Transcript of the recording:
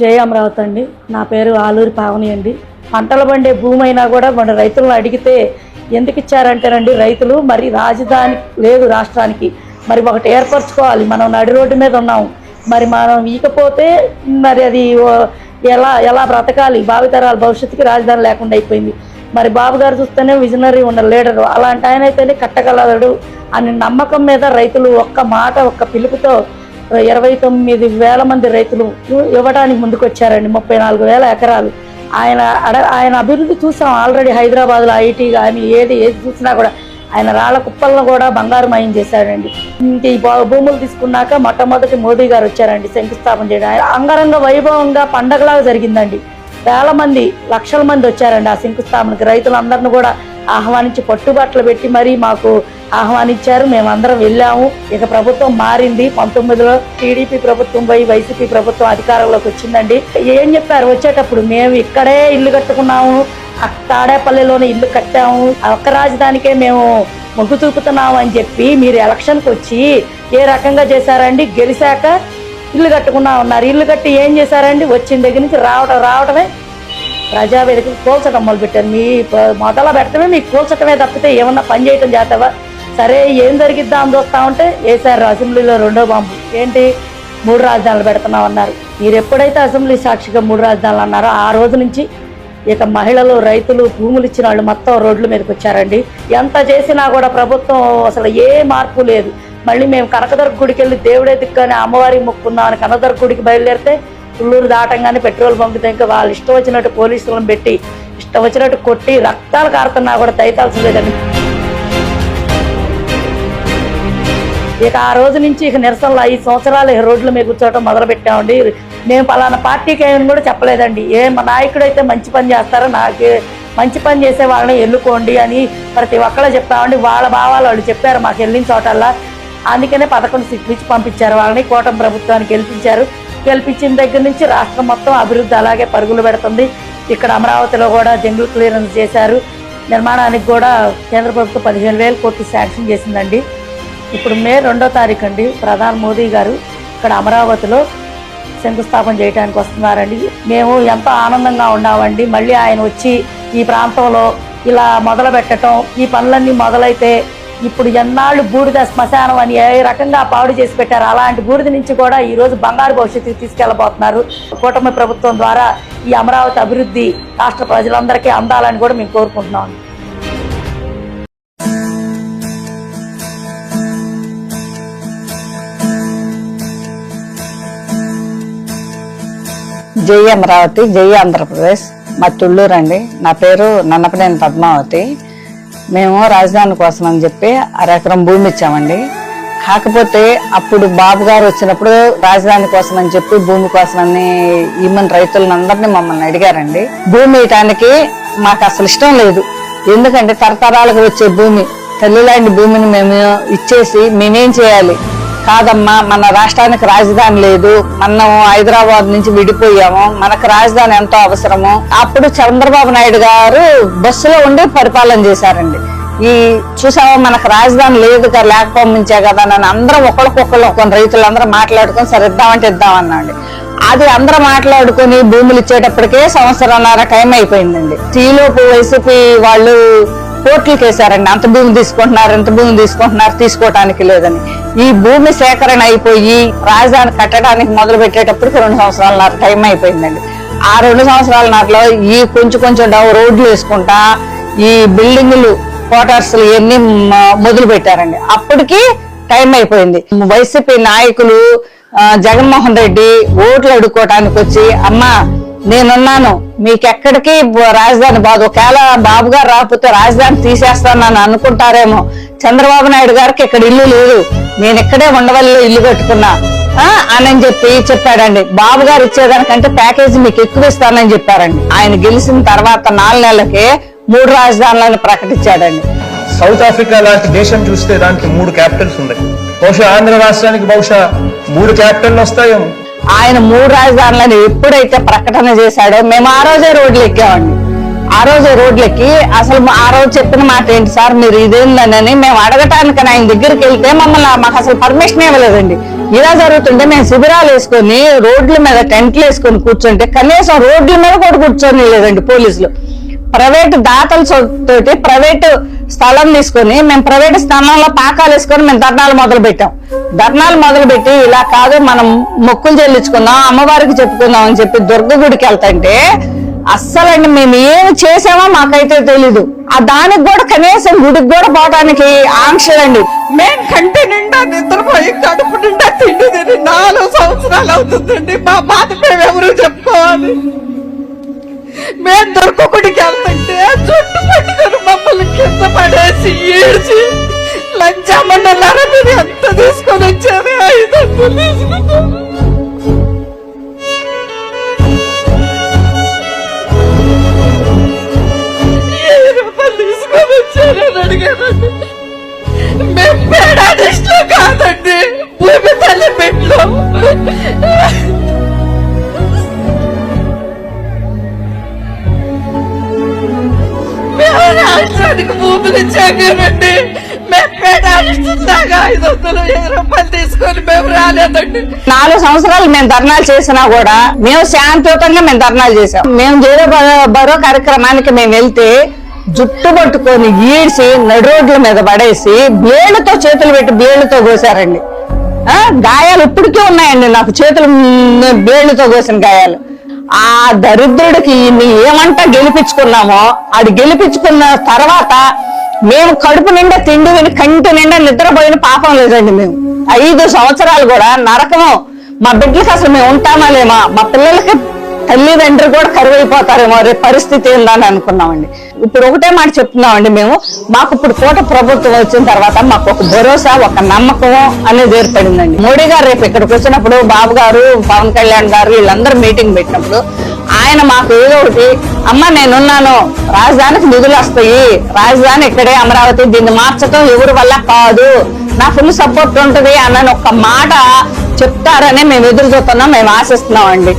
జయ అమరావతి అండి. నా పేరు ఆలూరి పావని అండి. పంటలు పండే భూమి అయినా కూడా మన రైతులను అడిగితే ఎందుకు ఇచ్చారంటేనండి రైతులు మరి రాజధాని లేదు రాష్ట్రానికి. మరి ఒకటి ఏర్పరచుకోవాలి. మనం నడి రోడ్డు మీద ఉన్నాం. మరి మనం ఈకపోతే మరి అది ఎలా ఎలా బ్రతకాలి? భావితరాల భవిష్యత్తుకి రాజధాని లేకుండా అయిపోయింది. మరి బాబు గారు చూస్తేనే విజనరీ ఉన్న లీడరు. అలాంటి ఆయన అయితేనే కట్టగలడు అని నమ్మకం మీద రైతులు ఒక్క మాట ఒక్క పిలుపుతో ఇరవై తొమ్మిది వేల మంది రైతులు ఇవ్వడానికి ముందుకొచ్చారండి ముప్పై నాలుగు వేల ఎకరాలు. ఆయన అడ ఆయన అభివృద్ధి చూసాం ఆల్రెడీ హైదరాబాద్లో ఐటీ కానీ ఏది ఏది చూసినా కూడా ఆయన రాళ్ళ కుప్పలను కూడా బంగారుమయం చేశాడండి. ఇంక ఈ భూములు తీసుకున్నాక మొట్టమొదటి మోదీ గారు వచ్చారండి శంకుస్థాపన చేయడం. ఆయన అంగరంగ వైభవంగా పండగలాగా జరిగిందండి. వేల మంది లక్షల మంది వచ్చారండి ఆ శంకుస్థాపనకి. రైతులందరిని కూడా ఆహ్వానించి పట్టుబట్టలు పెట్టి మరీ మాకు ఆహ్వానించారు. మేమందరం వెళ్ళాము. ఇక ప్రభుత్వం మారింది. పంతొమ్మిదిలో టీడీపీ ప్రభుత్వం పోయి వైసీపీ ప్రభుత్వం అధికారంలోకి వచ్చిందండి. ఏం చెప్పారు? వచ్చేటప్పుడు మేము ఇక్కడే ఇల్లు కట్టుకున్నాము. తాడేపల్లిలోనే ఇల్లు కట్టాము. ఒక్క రాజధానికే మేము మొగ్గు చూపుతున్నాము అని చెప్పి మీరు ఎలక్షన్కి వచ్చి ఏ రకంగా చేశారండి? గెలిచాక ఇల్లు కట్టుకున్నా ఉన్నారు. ఇల్లు కట్టి ఏం చేశారండి? వచ్చిన దగ్గర నుంచి రావడం రావడమే ప్రజావేదిక కూల్చడం మొదలుపెట్టారు. మీ మొదలు పెట్టడమే మీకు కూల్చటమే తప్పితే ఏమన్నా పని చేయటం చేస్తావా? సరే ఏం జరిగిద్దాం చూస్తా ఉంటే వేశారు అసెంబ్లీలో రెండో బాంబు. ఏంటి? మూడు రాజధానులు పెడుతున్నాం అన్నారు. మీరు ఎప్పుడైతే అసెంబ్లీ సాక్షిగా మూడు రాజధానులు అన్నారో ఆ రోజు నుంచి ఇక మహిళలు రైతులు భూములు ఇచ్చిన వాళ్ళు మొత్తం రోడ్ల మీదకి వచ్చారండి. ఎంత చేసినా కూడా ప్రభుత్వం అసలు ఏ మార్పు లేదు. మళ్ళీ మేము కనకదుర్గ గుడికి వెళ్ళి దేవుడే దిక్కుని అమ్మవారి మొక్కుందాం అని కనకదుర్గ గుడికి బయలుదేరితే ఉల్లూరు దాటంగానే పెట్రోల్ పంపితే ఇంకా వాళ్ళు ఇష్టం వచ్చినట్టు పోలీసులను పెట్టి ఇష్టం వచ్చినట్టు కొట్టి రక్తాలు కారుతున్నా కూడా దయతాల్సిందేదండి ఇక ఆ రోజు నుంచి ఇక నిరసనలు ఐదు సంవత్సరాలు ఇక రోడ్ల మీద కూర్చోవడం మొదలుపెట్టామండి. మేము పలానా పార్టీకి ఏమని కూడా చెప్పలేదండి. ఏ మా నాయకుడు అయితే మంచి పని చేస్తారో నాకు మంచి పని చేసే వాళ్ళని ఎల్లుకోండి అని ప్రతి ఒక్కళ్ళు చెప్తామండి. వాళ్ళ భావాలు వాళ్ళు చెప్పారు మాకు వెళ్ళిన చోటల్లా. అందుకనే పదకొండు సీట్లు ఇచ్చి పంపించారు వాళ్ళని. కూటమి ప్రభుత్వానికి గెలిపించారు. గెలిపించిన దగ్గర నుంచి రాష్ట్రం మొత్తం అభివృద్ధి అలాగే పరుగులు పెడుతుంది. ఇక్కడ అమరావతిలో కూడా జంగుల్ క్లియరెన్స్ చేశారు. నిర్మాణానికి కూడా కేంద్ర ప్రభుత్వం పదిహేను వేల కోట్లు శాంక్షన్ చేసిందండి. ఇప్పుడు మే రెండో తారీఖు అండి. ప్రధాని మోదీ గారు ఇక్కడ అమరావతిలో శంకుస్థాపన చేయడానికి వస్తున్నారండి. మేము ఎంతో ఆనందంగా ఉన్నామండి. మళ్ళీ ఆయన వచ్చి ఈ ప్రాంతంలో ఇలా మొదలు పెట్టడం ఈ పనులన్నీ మొదలైతే ఇప్పుడు ఎన్నాళ్ళు బూడిద శ్మశానం అని ఏ రకంగా పాడు చేసి పెట్టారు. అలాంటి బూడిద నుంచి కూడా ఈరోజు బంగారు భవిష్యత్తుకి తీసుకెళ్ళబోతున్నారు కూటమి ప్రభుత్వం ద్వారా ఈ అమరావతి అభివృద్ధి రాష్ట్ర ప్రజలందరికీ అందాలని కూడా మేము కోరుకుంటున్నాం. జై అమరావతి జై ఆంధ్రప్రదేశ్. మా తుళ్ళూరు అండి. నా పేరు నన్నపనేని పద్మావతి. మేము రాజధాని కోసం అని చెప్పి అరెకరం భూమి ఇచ్చామండి. కాకపోతే అప్పుడు బాబు గారు వచ్చినప్పుడు రాజధాని కోసం అని చెప్పి భూమి కోసం అని ఈమెన్ రైతులందరినీ మమ్మల్ని అడిగారండి. భూమి ఇయటానికి మాకు అసలు ఇష్టం లేదు. ఎందుకంటే తరతరాలకు వచ్చే భూమి తల్లిలాంటి భూమిని మేము ఇచ్చేసి మేమేం చేయాలి? కాదమ్మా మన రాష్ట్రానికి రాజధాని లేదు. మనము హైదరాబాద్ నుంచి విడిపోయాము. మనకు రాజధాని ఎంతో అవసరము. అప్పుడు చంద్రబాబు నాయుడు గారు బస్సులో ఉండి పరిపాలన చేశారండి. ఈ చూసావా మనకు రాజధాని లేదు కదా లేకపోయించే కదా నన్ను అందరం ఒకరికొకరు కొన్ని రైతులందరూ మాట్లాడుకొని సరే ఇద్దామంటే ఇద్దామన్నాండి అది అందరూ మాట్లాడుకొని భూములు ఇచ్చేటప్పటికే సంవత్సరంన్నర టైం అయిపోయిందండి. టీలోపు వైసీపీ వాళ్ళు కోర్టులకు వేశారండి అంత భూమి తీసుకుంటున్నారు ఎంత భూమి తీసుకుంటున్నారు తీసుకోవటానికి లేదని. ఈ భూమి సేకరణ అయిపోయి రాజధాని కట్టడానికి మొదలు పెట్టేటప్పటికి రెండు సంవత్సరాల టైం అయిపోయిందండి. ఆ రెండు సంవత్సరాల నాటిలో ఈ కొంచెం కొంచెం డౌ- రోడ్లు వేసుకుంటా ఈ బిల్డింగులు క్వార్టర్స్ ఇవన్నీ మొదలు పెట్టారండి. అప్పటికి టైం అయిపోయింది. వైసీపీ నాయకులు జగన్మోహన్ రెడ్డి ఓట్లు అడుక్కోవటానికి వచ్చి అమ్మా నేనున్నాను. మీకెక్కడికి రాజధాని బాధ ఒకవేళ బాబు గారు రాకపోతే రాజధాని తీసేస్తానని అనుకుంటారేమో. చంద్రబాబు నాయుడు గారికి ఇక్కడ ఇల్లు లేదు. నేను ఇక్కడే ఉండవల్లిలో ఇల్లు కట్టుకున్నా. ఆ, అని చెప్పి చెప్పాడండి. బాబు గారు ఇచ్చేదానికంటే ప్యాకేజీ మీకు ఎక్కువ ఇస్తానని చెప్పారండి. ఆయన గెలిచిన తర్వాత నాలుగు నెలలకే మూడు రాజధానులను ప్రకటించాడండి. సౌత్ ఆఫ్రికా లాంటి దేశం చూస్తే దానికి మూడు క్యాపిటల్స్ ఉన్నాయి. బహుశా ఆంధ్ర రాష్ట్రానికి బహుశా మూడు క్యాపిటల్ వస్తాయేమో. ఆయన మూడు రాజధానులను ఎప్పుడైతే ప్రకటన చేశాడో మేము ఆ రోజే రోడ్లు ఎక్కామండి ఆ రోజే రోడ్లకి అసలు ఆ రోజు చెప్పిన మాట ఏంటి సార్? మీరు ఇదేందని మేము అడగటానికి ఆయన దగ్గరికి వెళ్తే మమ్మల్ని మాకు అసలు పర్మిషన్ ఇవ్వలేదండి. ఇలా జరుగుతుంటే మేము శిబిరాలు వేసుకొని రోడ్ల మీద టెంట్లు వేసుకొని కూర్చుంటే కనీసం రోడ్ల మీద కూడా కూర్చొని లేదండి పోలీసులు. ప్రైవేట్ దాతల సొ- తోటి ప్రైవేట్ స్థలం తీసుకొని మేము ప్రైవేట్ స్థానంలో పాకాలు వేసుకొని మేము ధర్నాలు మొదలు పెట్టాం ధర్నాలు మొదలు పెట్టి ఇలా కాదు మనం మొక్కులు చెల్లించుకుందాం అమ్మవారికి చెప్పుకుందాం అని చెప్పి దుర్గ గుడికి వెళ్తుంటే అస్సలండి మేము ఏం చేసామో మాకైతే తెలీదు. ఆ దానికి కూడా కనీసం గుడికి కూడా పోవడానికి ఆంక్షలండి. మేము కంటి నిండా నిద్రపోయి కడుపు నిండా తిండి తిని నాలుగు సంవత్సరాలు అవుతుందండి. మా బాధ మేము ఎవరు చెప్పుకోవాలి మేము దొరకకుడికి వెళ్తుంటే లంచమన్నారా మీరు ఎంత తీసుకొని వచ్చారు ఐదు వందలు తీసుకున్నారు ఏడు రూపాయలు తీసుకొని వచ్చారని అడిగారండి మేము పేడాడిస్ట్లో కాదండి. భూమి తల్లి పెట్లో మేము రాష్ట్రానికి భూములు ఇచ్చాకనండి మేము ఐదు వందలు రూపాయలు తీసుకొని మేము రాలేదండి నాలుగు సంవత్సరాలు మేము ధర్నాలు చేసినా కూడా మేము శాంతియుతంగా మేము ధర్నాలు చేసాం మేము జీరో బరో- బరో కార్యక్రమానికి మేము వెళ్తే జుట్టు పట్టుకొని ఈడ్చి నడిరోడ్ల మీద పడేసి బేళ్ళతో చేతులు పెట్టి బేళ్ళతో కోసారండి. గాయాలు ఇప్పటికీ ఉన్నాయండి నాకు చేతులు బేళ్ళతో కోసిన గాయాలు. ఆ దరిద్రుడికి ఏమంటా గెలిపించుకున్నామో అది గెలిపించుకున్న తర్వాత మేము కడుపు నిండా తిండి విని కంటి నిండా నిద్రపోయిన పాపం లేదండి మేము. ఐదు సంవత్సరాలు కూడా నరకము. మా బిడ్డలకి అసలు మేము ఉంటామా లేమా? మా పిల్లలకి తల్లిదండ్రులు కూడా కరువైపోతారేమో రేపు పరిస్థితి ఏందని అనుకున్నామండి. ఇప్పుడు ఒకటే మాట చెప్తున్నామండి మేము. మాకు ఇప్పుడు కోట ప్రభుత్వం వచ్చిన తర్వాత మాకు ఒక భరోసా ఒక నమ్మకం అనేది ఏర్పడిందండి. మోడీ గారు రేపు ఇక్కడికి వచ్చినప్పుడు బాబు గారు పవన్ కళ్యాణ్ గారు వీళ్ళందరూ మీటింగ్ పెట్టినప్పుడు ఆయన మాకు ఏదో ఒకటి అమ్మ నేనున్నాను. రాజధానికి నిధులు వస్తాయి. రాజధాని ఇక్కడే అమరావతి. దీన్ని మార్చడం ఎవరి వల్ల కాదు. నా ఫుల్ సపోర్ట్ ఉంటుంది అన్న ఒక్క మాట చెప్తారని మేము ఎదురు చూస్తున్నాం. మేము ఆశిస్తున్నాం అండి.